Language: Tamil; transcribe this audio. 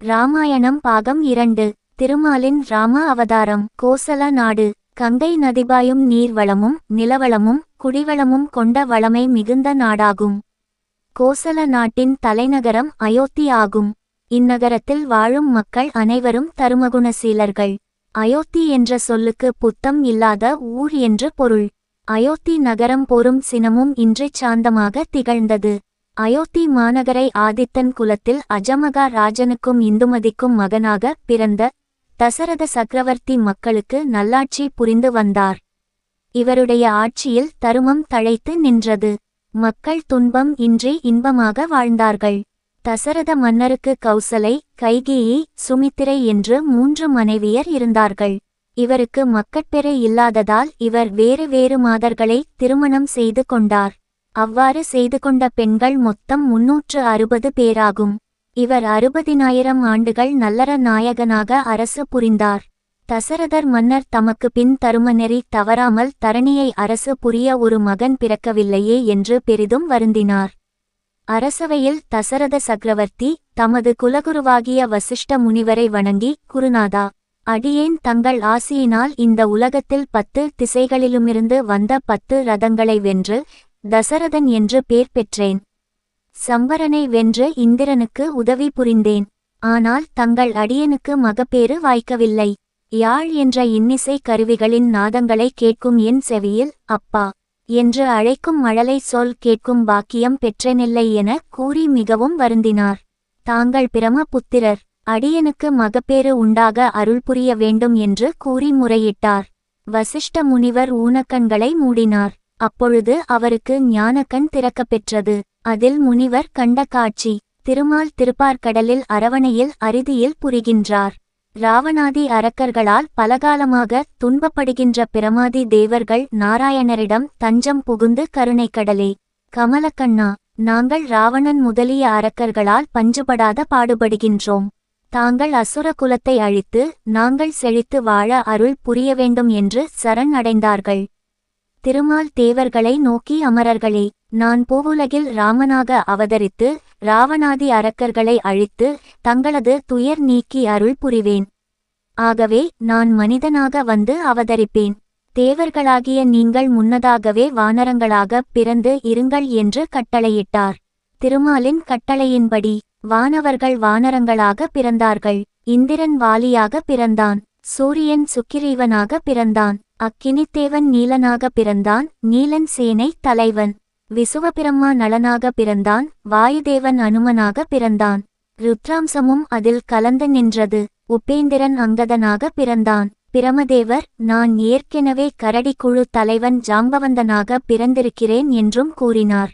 ராமாயணம் பாகம் இரண்டு திருமாலின் ராம அவதாரம் கோசல நாடு கங்கை நதிபாயும் நீர்வளமும் நிலவளமும் குடிவளமும் கொண்ட வளமை மிகுந்த நாடாகும். கோசல நாட்டின் தலைநகரம் அயோத்தி ஆகும். இந்நகரத்தில் வாழும் மக்கள் அனைவரும் தருமகுணசீலர்கள். அயோத்தி என்ற சொல்லுக்கு புத்தம் இல்லாத ஊர் என்று பொருள். அயோத்தி நகரம் போரும் சினமும் இன்றைச் சாந்தமாக திகழ்ந்தது. அயோத்தி மாநகரை ஆதித்தன் குலத்தில் அஜமகா ராஜனுக்கும் இந்துமதிக்கும் மகனாக பிறந்த தசரத சக்கரவர்த்தி மக்களுக்கு நல்லாட்சி புரிந்து வந்தார். இவருடைய ஆட்சியில் தருமம் தழைத்து நின்றது. மக்கள் துன்பம் இன்றி இன்பமாக வாழ்ந்தார்கள். தசரத மன்னருக்கு கௌசலை கைகேயி சுமித்திரை என்று மூன்று மனைவியர் இருந்தார்கள். இவருக்கு மக்கட்பெறை இல்லாததால் இவர் வேறு வேறு மாதர்களை திருமணம் செய்து கொண்டார். அவ்வாறு செய்து கொண்ட பெண்கள் மொத்தம் முன்னூற்று அறுபது பேராகும். இவர் அறுபதினாயிரம் ஆண்டுகள் நல்லற நாயகனாக அரசு புரிந்தார். தசரதர் மன்னர் தமக்கு பின் தருமநெறி தவறாமல் தரணியை அரசு புரிய ஒரு மகன் பிறக்கவில்லையே என்று பெரிதும் வருந்தினார். அரசவையில் தசரத சக்கரவர்த்தி தமது குலகுருவாகிய வசிஷ்ட முனிவரை வணங்கி குருநாதா அடியேன் தங்கள் ஆசியினால் இந்த உலகத்தில் பத்து திசைகளிலுமிருந்து வந்த பத்து ரதங்களை வென்று தசரதன் என்று பேர் பெற்றேன். சம்பரனை வென்று இந்திரனுக்கு உதவி புரிந்தேன். ஆனால் தங்கள் அடியனுக்கு மகப்பேறு வாய்க்கவில்லை. யாழ் என்ற இன்னிசை கருவிகளின் நாதங்களை கேட்கும் என் செவியில் அப்பா என்று அழைக்கும் மழலை சொல் கேட்கும் பாக்கியம் பெற்றேனில்லை என கூறி மிகவும் வருந்தினார். தாங்கள் பிரம புத்திரர் அடியனுக்கு மகப்பேறு உண்டாக அருள் புரிய வேண்டும் என்று கூறி முறையிட்டார். வசிஷ்ட முனிவர் ஊனக்கண்களை மூடினார். அப்பொழுது அவருக்கு ஞானக்கண் திறக்கப் பெற்றது அதில் முனிவர் கண்ட காட்சி திருமால் திருப்பார்கடலில் அரவணையில் அரிதியில் புரிகின்றார். ராவணாதி அரக்கர்களால் பலகாலமாக துன்பப்படுகின்ற பிரமாதி தேவர்கள் நாராயணரிடம் தஞ்சம் புகுந்து கருணைக்கடலே. கமலக்கண்ணா நாங்கள் ராவணன் முதலிய அரக்கர்களால் பஞ்சுபடாத பாடுபடுகின்றோம். தாங்கள் அசுர குலத்தை அழித்து நாங்கள் செழித்து வாழ அருள் புரிய வேண்டும் என்று சரண் அடைந்தார்கள். திருமால் தேவர்களை நோக்கி அமரர்களே நான் பூவுலகில் ராமனாக அவதரித்து ராவணாதி அரக்கர்களை அழித்து தங்களது துயர் நீக்கி அருள் புரிவேன். ஆகவே நான் மனிதனாக வந்து அவதரிப்பேன். தேவர்களாகிய நீங்கள் முன்னதாகவே வானரங்களாக பிறந்து இருங்கள் என்று கட்டளையிட்டார். திருமாலின் கட்டளையின்படி வானவர்கள் வானரங்களாக பிறந்தார்கள். இந்திரன் வாலியாக பிறந்தான். சூரியன் சுக்கிரீவனாக பிறந்தான். அக்கினித்தேவன் நீலனாக பிறந்தான். நீலன் சேனை தலைவன். விசுவபிரம்மா நலனாக பிறந்தான். வாயுதேவன் அனுமனாக பிறந்தான். ருத்ராம்சமும் அதில் கலந்து நின்றது. உபேந்திரன் அங்கதனாக பிறந்தான். பிரமதேவர் நான் ஏற்கெனவே கரடிக்குழு தலைவன் ஜாம்பவந்தனாக பிறந்திருக்கிறேன் என்றும் கூறினார்.